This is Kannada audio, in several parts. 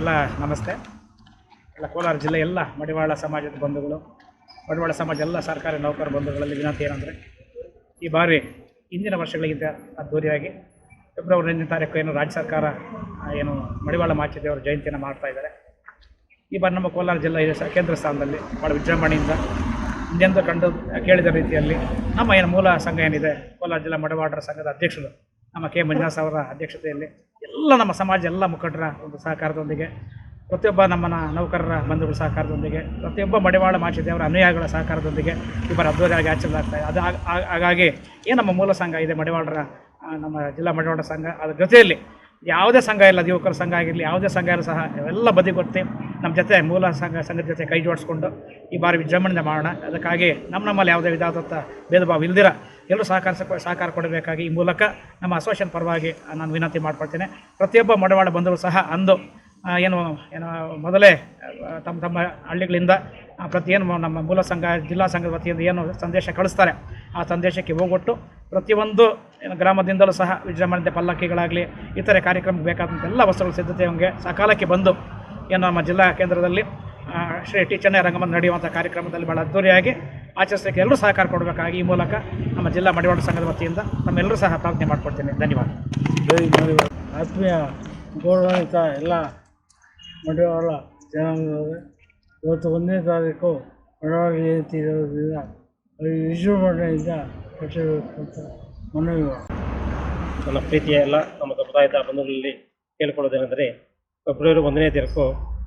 ಎಲ್ಲ ನಮಸ್ತೆ. ಎಲ್ಲ ಕೋಲಾರ ಜಿಲ್ಲೆ ಎಲ್ಲ ಮಡಿವಾಳ ಸಮಾಜದ ಬಂಧುಗಳು, ಮಡಿವಾಳ ಸಮಾಜ ಎಲ್ಲ ಸರ್ಕಾರಿ ನೌಕರ ಬಂಧುಗಳಲ್ಲಿ ವಿನಂತಿ ಏನಂದರೆ, ಈ ಬಾರಿ ಹಿಂದಿನ ವರ್ಷಗಳಿಗಿಂತ ಅದ್ದೂರಿಯಾಗಿ ಫೆಬ್ರವರಿ ಒಂದನೇ ತಾರೀಕು ಏನು ರಾಜ್ಯ ಸರ್ಕಾರ ಏನು ಮಡಿವಾಳ ಮಾಚಿದೇವರ ಜಯಂತಿಯನ್ನು ಮಾಡ್ತಾ ಇದ್ದಾರೆ. ಈ ಬಾರಿ ನಮ್ಮ ಕೋಲಾರ ಜಿಲ್ಲೆ ಕೇಂದ್ರ ಸ್ಥಾನದಲ್ಲಿ ಭಾಳ ವಿಜೃಂಭಣೆಯಿಂದ. ಹಿಂದೆಂದು ಕಂಡು ಕೇಳಿದ ರೀತಿಯಲ್ಲಿ ನಮ್ಮ ಏನು ಮೂಲ ಸಂಘ ಏನಿದೆ, ಕೋಲಾರ ಜಿಲ್ಲಾ ಮಡಿವಾಳರ ಸಂಘದ ಅಧ್ಯಕ್ಷರು, ನಮ್ಮ ಕೆ ಮಂಜುನಾಥ್ ಅವರ ಅಧ್ಯಕ್ಷತೆಯಲ್ಲಿ ಎಲ್ಲ ನಮ್ಮ ಸಮಾಜ ಎಲ್ಲ ಮುಖಂಡರ ಒಂದು ಸಹಕಾರದೊಂದಿಗೆ, ಪ್ರತಿಯೊಬ್ಬ ನಮ್ಮನ ನೌಕರರ ಬಂಧುಗಳ ಸಹಕಾರದೊಂದಿಗೆ, ಪ್ರತಿಯೊಬ್ಬ ಮಡಿವಾಳ ಮಾಚಿದೇವರ ಅನುಯಾಯಿಗಳ ಸಹಕಾರದೊಂದಿಗೆ ಇಬ್ಬರ ಅದ್ದೂರಿಯಾಗಿ ಆಚರಿಸಲಾಗ್ತಾ ಇದೆ. ಅದು ಹಾಗ್- ಹಾಗ್- ಹಾಗಾಗಿ ಏನು ನಮ್ಮ ಮೂಲ ಸಂಘ ಇದೆ, ಮಡಿವಾಳರ ನಮ್ಮ ಜಿಲ್ಲಾ ಮಡಿವಾಳ ಸಂಘ, ಅದರ ಜೊತೆಯಲ್ಲಿ ಯಾವುದೇ ಸಂಘ ಇಲ್ಲ ಯುವಕರ ಸಂಘ ಆಗಿರಲಿ, ಯಾವುದೇ ಸಂಘ ಇರಲಿ ಸಹ ಎಲ್ಲ ಬದಿಗೊತ್ತಿ ನಮ್ಮ ಜೊತೆ ಮೂಲ ಸಂಘ, ಸಂಘದ ಜೊತೆ ಕೈ ಜೋಡಿಸ್ಕೊಂಡು ಈ ಬಾರಿ ವಿಜೃಂಭಣೆಯಿಂದ ಮಾಡೋಣ. ಅದಕ್ಕಾಗಿ ನಮ್ಮ ನಮ್ಮಲ್ಲಿ ಯಾವುದೇ ವಿಧಾದಂಥ ಭೇದ ಭಾವ ಇಲ್ದಿರ ಎಲ್ಲರೂ ಸಹಕಾರ ಸಹಕಾರ ಕೊಡಬೇಕಾಗಿ ಈ ಮೂಲಕ ನಮ್ಮ ಅಸೋಸಿಯೇಷನ್ ಪರವಾಗಿ ನಾನು ವಿನಂತಿ ಮಾಡ್ಕೊಳ್ತೇನೆ. ಪ್ರತಿಯೊಬ್ಬ ಮಡವಾಳ ಬಂದರೂ ಸಹ ಅಂದು ಏನು ಏನು, ಮೊದಲೇ ತಮ್ಮ ತಮ್ಮ ಹಳ್ಳಿಗಳಿಂದ ಪ್ರತಿಯೇನು ನಮ್ಮ ಮೂಲ ಸಂಘ, ಜಿಲ್ಲಾ ಸಂಘದ ವತಿಯಿಂದ ಏನು ಸಂದೇಶ ಕಳಿಸ್ತಾರೆ, ಆ ಸಂದೇಶಕ್ಕೆ ಹೋಗೊಟ್ಟು ಪ್ರತಿಯೊಂದು ಏನು ಗ್ರಾಮದಿಂದಲೂ ಸಹ ವಿಜೃಂಭಣೆ ಪಲ್ಲಕ್ಕಿಗಳಾಗಲಿ, ಇತರೆ ಕಾರ್ಯಕ್ರಮಕ್ಕೆ ಬೇಕಾದಂಥ ಎಲ್ಲ ವಸ್ತುಗಳ ಸಿದ್ಧತೆ ಹಂಗೆ ಸಕಾಲಕ್ಕೆ ಬಂದು ಏನು ನಮ್ಮ ಜಿಲ್ಲಾ ಕೇಂದ್ರದಲ್ಲಿ ಶ್ರೀ ಟಿ ಚೆನ್ನೈ ರಂಗಮಂದಿರ ನಡೆಯುವಂಥ ಕಾರ್ಯಕ್ರಮದಲ್ಲಿ ಭಾಳ ಅದ್ದೂರಿಯಾಗಿ ಆಚರಿಸಲಿಕ್ಕೆ ಎಲ್ಲರೂ ಸಹಕಾರ ಕೊಡಬೇಕಾಗಿ ಈ ಮೂಲಕ ನಮ್ಮ ಜಿಲ್ಲಾ ಮಡಿವಾಳ ಸಂಘದ ವತಿಯಿಂದ ನಮ್ಮೆಲ್ಲರೂ ಸಹ ಪ್ರಾರ್ಥನೆ ಮಾಡಿಕೊಡ್ತೀನಿ. ಧನ್ಯವಾದ. ಆತ್ಮೀಯ ಗೌರವಾನ್ವಿತ ಎಲ್ಲ ಮಡಿವಾಳ ಜನಾಂಗದವರೇ ಇವತ್ತು ಒಂದನೇ ತಾರೀಕು ಮಡಿವಾಳ ಜಯಂತಿ ಇರೋದ್ರಿಂದ ವಿಜೃಂಭಣೆಯಿಂದ ಕಟ್ಟಿರಬೇಕು ಅಂತ ಮನವಿ ನನ್ನ ಪ್ರೀತಿಯ ಎಲ್ಲ ನಮ್ಮ ಸಮುದಾಯದ ಬಂಧುಗಳಲ್ಲಿ ಕೇಳಿಕೊಳ್ಳೋದೇನೆಂದರೆ ಫೆಬ್ರವರಿ ಒಂದನೇ ತಾರೀಕು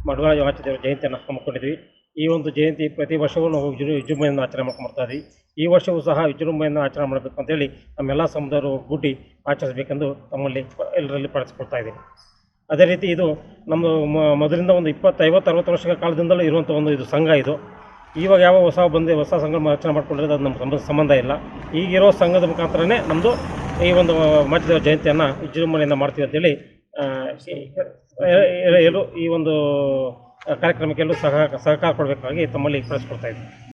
ಮಡವಾಳ ವಾಚದೇವರ ಜಯಂತಿಯನ್ನು ಹಮ್ಮಿಕೊಂಡಿದ್ವಿ. ಈ ಒಂದು ಜಯಂತಿ ಪ್ರತಿ ವರ್ಷವೂ ನಾವು ವಿಜೃ, ವಿಜೃಂಭಣೆಯಿಂದ ಆಚರಣೆ ಮಾಡ್ಕೊಂಡು ಬರ್ತಾ ಇದ್ವಿ. ಈ ವರ್ಷವೂ ಸಹ ವಿಜೃಂಭಣೆಯಿಂದ ಆಚರಣೆ ಮಾಡಬೇಕು ಅಂತೇಳಿ ನಮ್ಮೆಲ್ಲ ಸಮುದಾಯರು ಒಗ್ಗೂಡಿ ಆಚರಿಸಬೇಕೆಂದು ತಮ್ಮಲ್ಲಿ ಎಲ್ಲರಲ್ಲಿ ಪಡಿಸ್ಕೊಡ್ತಾ ಇದ್ದೀನಿ ಅದೇ ರೀತಿ ಇದು ನಮ್ಮದು ಮ- ಮೊದಲಿಂದ ಒಂದು ಇಪ್ಪತ್ತು ಐವತ್ತು ಅರವತ್ತು ವರ್ಷಗಳ ಕಾಲದಿಂದಲೂ ಇರುವಂಥ ಒಂದು ಇದು ಸಂಘ ಇದು. ಇವಾಗ ಯಾವ ಹೊಸ ಬಂದು, ಹೊಸ ಸಂಘ ರಚನೆ ಮಾಡ್ಕೊಂಡಿರೋದು ಅದು ನಮ್ಮ ಸಂಬಂಧ ಇಲ್ಲ. ಈಗಿರೋ ಸಂಘದ ಮುಖಾಂತರನೇ ನಮ್ಮದು ಈ ಒಂದು ಮಾಚಿದೇವ ಜಯಂತಿಯನ್ನು ವಿಜೃಂಭಣೆಯಿಂದ ಮಾಡ್ತೀವಿ ಅಂತೇಳಿ ಈ ಒಂದು ಕಾರ್ಯಕ್ರಮಕ್ಕೆಲ್ಲೂ ಸಹ ಸಹಕಾರ ಕೊಡಬೇಕಾಗಿ ತಮ್ಮಲ್ಲಿ ಕಳಿಸ್ಕೊಡ್ತಾ ಇದ್ದೀನಿ